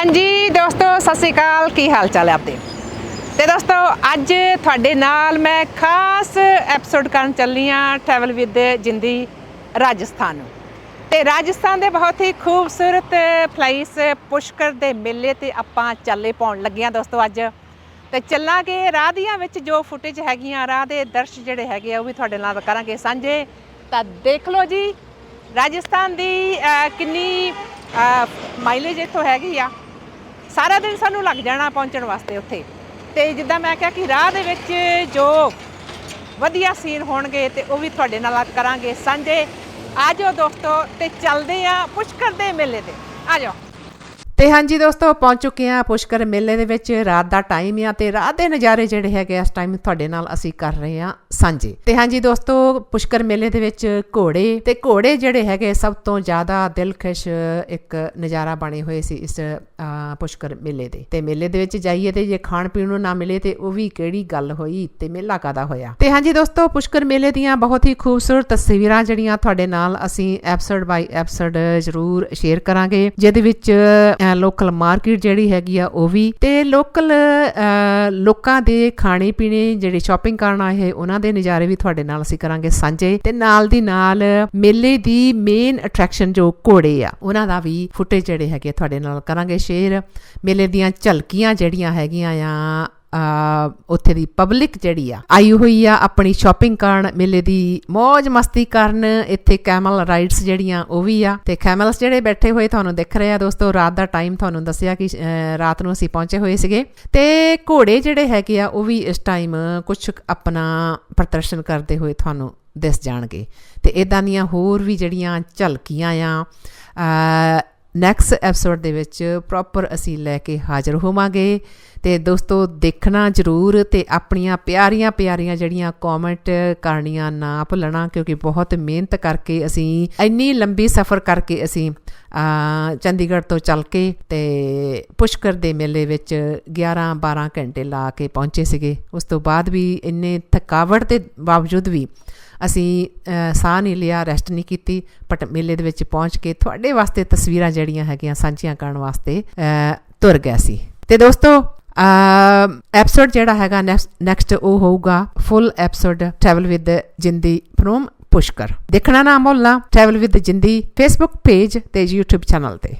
ਹਾਂਜੀ ਦੋਸਤੋ, ਸਤਿ ਸ਼੍ਰੀ ਅਕਾਲ। ਕੀ ਹਾਲ ਚਾਲ ਹੈ ਆਪਦੇ? ਤੇ ਦੋਸਤੋ, ਅੱਜ ਤੁਹਾਡੇ ਨਾਲ ਮੈਂ ਖਾਸ ਐਪੀਸੋਡ ਕਰਨ ਚੱਲੀ ਆ ਟਰੈਵਲ ਵਿਦ ਜਿੰਦੀ ਰਾਜਸਥਾਨ ਨੂੰ। ਤੇ ਰਾਜਸਥਾਨ ਦੇ ਬਹੁਤ ਹੀ ਖੂਬਸੂਰਤ ਪਲੇਸ ਪੁਸ਼ਕਰ ਦੇ ਮੇਲੇ ਤੇ ਆਪਾਂ ਚੱਲੇ ਪਾਉਣ ਲੱਗੇ ਆ ਦੋਸਤੋ ਅੱਜ। ਤੇ ਚੱਲਾਂਗੇ ਰਾਹ ਦੀਆਂ ਵਿੱਚ ਜੋ ਫੁਟੇਜ ਹੈਗੀਆਂ, ਰਾਹ ਦੇ ਦਰਸ਼ ਜਿਹੜੇ ਹੈਗੇ ਆ, ਉਹ ਵੀ ਤੁਹਾਡੇ ਨਾਲ ਕਰਾਂਗੇ ਸਾਂਝੇ। ਤਾਂ ਦੇਖ ਲਓ ਜੀ, ਰਾਜਸਥਾਨ ਦੀ ਕਿੰਨੀ ਮਾਈਲੇਜ ਇੱਥੋਂ ਹੈਗੀ ਆ। ਸਾਰਾ ਦਿਨ ਸਾਨੂੰ ਲੱਗ ਜਾਣਾ ਪਹੁੰਚਣ ਵਾਸਤੇ ਉੱਥੇ। ਤੇ ਜਿੱਦਾਂ ਮੈਂ ਕਿਹਾ ਕਿ ਰਾਹ ਦੇ ਵਿੱਚ ਜੋ ਵਧੀਆ ਸੀਨ ਹੋਣਗੇ ਤੇ ਉਹ ਵੀ ਤੁਹਾਡੇ ਨਾਲ ਕਰਾਂਗੇ ਸਾਂਝੇ। ਆ ਜਾਓ ਦੋਸਤੋ ਤੇ ਚੱਲਦੇ ਆ ਪੁਸ਼ਕਰ ਦੇ ਮੇਲੇ ਤੇ। ਆ ਜਾਓ। ਤੇ ਹਾਂਜੀ ਦੋਸਤੋ ਪਹੁੰਚ ਚੁੱਕੇ ਆ ਪੁਸ਼ਕਰ ਮੇਲੇ ਦੇ ਵਿੱਚ। ਰਾਤ ਦਾ ਟਾਈਮ ਆ ਤੇ ਰਾਤ ਦੇ ਨਜ਼ਾਰੇ ਜਿਹੜੇ ਹੈਗੇ ਇਸ ਟਾਈਮ ਤੁਹਾਡੇ ਨਾਲ ਅਸੀਂ ਕਰ ਰਹੇ ਆ ਸਾਂਝੇ। ਤੇ ਹਾਂਜੀ ਦੋਸਤੋ, ਪੁਸ਼ਕਰ ਮੇਲੇ ਦੇ ਵਿੱਚ ਘੋੜੇ ਤੇ ਘੋੜੇ ਜਿਹੜੇ ਹੈਗੇ, ਸਭ ਤੋਂ ਜ਼ਿਆਦਾ ਦਿਲਖੁਸ਼ ਇੱਕ ਨਜ਼ਾਰਾ ਬਣੇ ਹੋਏ ਸੀ ਇਸ ਪੁਸ਼ਕਰ ਮੇਲੇ ਦੇ। ਤੇ ਮੇਲੇ ਦੇ ਵਿੱਚ ਜਾਈਏ ਤੇ ਜੇ ਖਾਣ ਪੀਣ ਨੂੰ ਨਾ ਮਿਲੇ ਤੇ ਉਹ ਵੀ ਕਿਹੜੀ ਗੱਲ ਹੋਈ ਤੇ ਮੇਲਾ ਕਾਦਾ ਹੋਇਆ? ਤੇ ਹਾਂਜੀ ਦੋਸਤੋ, ਪੁਸ਼ਕਰ ਮੇਲੇ ਦੀਆਂ ਬਹੁਤ ਹੀ ਖੂਬਸੂਰਤ ਤਸਵੀਰਾਂ ਜਿਹੜੀਆਂ ਤੁਹਾਡੇ ਨਾਲ ਅਸੀਂ ਐਪੀਸੋਡ ਬਾਈ ਐਪੀਸੋਡ ਜ਼ਰੂਰ ਸ਼ੇਅਰ ਕਰਾਂਗੇ, ਜਿਹਦੇ ਵਿੱਚ ਲੋਕਲ ਮਾਰਕੀਟ ਜਿਹੜੀ ਹੈਗੀ ਆ ਉਹ ਵੀ। ਤੇ ਲੋਕਲ ਲੋਕਾਂ ਦੇ ਖਾਣੇ ਪੀਣੇ ਜਿਹੜੇ ਸ਼ਾਪਿੰਗ ਕਰਨ ਆਏ ਹੈ ਉਹਨਾਂ ਦੇ ਨਜ਼ਾਰੇ ਵੀ ਤੁਹਾਡੇ ਨਾਲ ਅਸੀਂ ਕਰਾਂਗੇ ਸਾਂਝੇ। ਤੇ ਨਾਲ ਦੀ ਨਾਲ ਮੇਲੇ ਦੀ ਮੇਨ ਅਟਰੈਕਸ਼ਨ ਜੋ ਘੋੜੇ ਆ, ਉਹਨਾਂ ਦਾ ਵੀ ਫੁਟੇਜ ਜਿਹੜੇ ਹੈਗੇ ਤੁਹਾਡੇ ਨਾਲ ਕਰਾਂਗੇ ਸ਼ੇਅਰ ਮੇਲੇ ਦੀਆਂ ਝਲਕੀਆਂ ਜਿਹੜੀਆਂ ਹੈਗੀਆਂ ਆ ਆ ਉੱਥੇ ਦੀ ਪਬਲਿਕ ਜਿਹੜੀ ਆ, ਆਈ ਹੋਈ ਆ ਆਪਣੀ ਸ਼ਾਪਿੰਗ ਕਰਨ ਮੇਲੇ ਦੀ ਮौज ਮਸਤੀ ਕਰਨ ਇੱਥੇ ਕੈਮਲ ਰਾਈਡਸ ਜਿਹੜੀਆਂ ਉਹ ਵੀ ਆ। ਤੇ ਕੈਮਲਸ ਜਿਹੜੇ ਬੈਠੇ ਹੋਏ ਤੁਹਾਨੂੰ ਦਿਖ ਰਹੇ ਆ ਦੋਸਤੋ, ਰਾਤ ਦਾ ਟਾਈਮ ਤੁਹਾਨੂੰ ਦੱਸਿਆ ਕਿ ਰਾਤ ਨੂੰ ਅਸੀਂ ਪਹੁੰਚੇ ਹੋਏ ਸੀਗੇ। ਤੇ ਘੋੜੇ ਜਿਹੜੇ ਹੈਗੇ ਆ, ਉਹ ਵੀ ਇਸ ਟਾਈਮ ਕੁਝ ਆਪਣਾ ਪ੍ਰਦਰਸ਼ਨ ਕਰਦੇ ਹੋਏ ਤੁਹਾਨੂੰ ਦਿਸ ਜਾਣਗੇ। ਤੇ ਇਦਾਂ ਦੀਆਂ ਹੋਰ ਵੀ ਜਿਹੜੀਆਂ ਝਲਕੀਆਂ ਆ ਨੈਕਸਟ ਐਪੀਸੋਡ ਦੇ ਵਿੱਚ ਪ੍ਰੋਪਰ ਅਸੀਂ ਲੈ ਕੇ ਹਾਜ਼ਰ ਹੋਵਾਂਗੇ। ਤੇ ਦੋਸਤੋ, ਦੇਖਣਾ ਜ਼ਰੂਰ ਤੇ ਆਪਣੀਆਂ ਪਿਆਰੀਆਂ ਪਿਆਰੀਆਂ ਜਿਹੜੀਆਂ ਕਮੈਂਟ ਕਰਨੀਆਂ ਨਾ ਭੁੱਲਣਾ, ਕਿਉਂਕਿ ਬਹੁਤ ਮਿਹਨਤ ਕਰਕੇ ਅਸੀਂ ਇੰਨੀ ਲੰਬੀ ਸਫ਼ਰ ਕਰਕੇ ਅਸੀਂ ਚੰਡੀਗੜ੍ਹ ਤੋਂ ਚੱਲ ਕੇ ਤੇ ਪੁਸ਼ਕਰ ਦੇ ਮੇਲੇ ਵਿੱਚ 11 12 ਘੰਟੇ ਲਾ ਕੇ ਪਹੁੰਚੇ ਸੀਗੇ। ਉਸ ਤੋਂ ਬਾਅਦ ਵੀ ਇੰਨੇ ਥਕਾਵਟ ਦੇ ਬਾਵਜੂਦ ਵੀ ਅਸੀਂ ਸਾਹ ਨਹੀਂ ਲਿਆ ਰੈਸਟ ਨਹੀਂ ਕੀਤੀ। ਬਟ ਮੇਲੇ ਦੇ ਵਿੱਚ ਪਹੁੰਚ ਕੇ ਤੁਹਾਡੇ ਵਾਸਤੇ ਤਸਵੀਰਾਂ ਜਿਹੜੀਆਂ ਹੈਗੀਆਂ ਸਾਂਝੀਆਂ ਕਰਨ ਵਾਸਤੇ ਤੁਰ ਗਿਆ ਸੀ। ਤੇ ਦੋਸਤੋ ਐਪੀਸੋਡ ਜਿਹੜਾ ਹੈਗਾ ਨੈਕਸਟ ਉਹ ਹੋਊਗਾ full episode travel with Jindi from Pushkar. ਦੇਖਣਾ ਨਾ ਭੁੱਲਣਾ travel with Jindi Facebook page ਤੇ YouTube ਚੈਨਲ ਤੇ।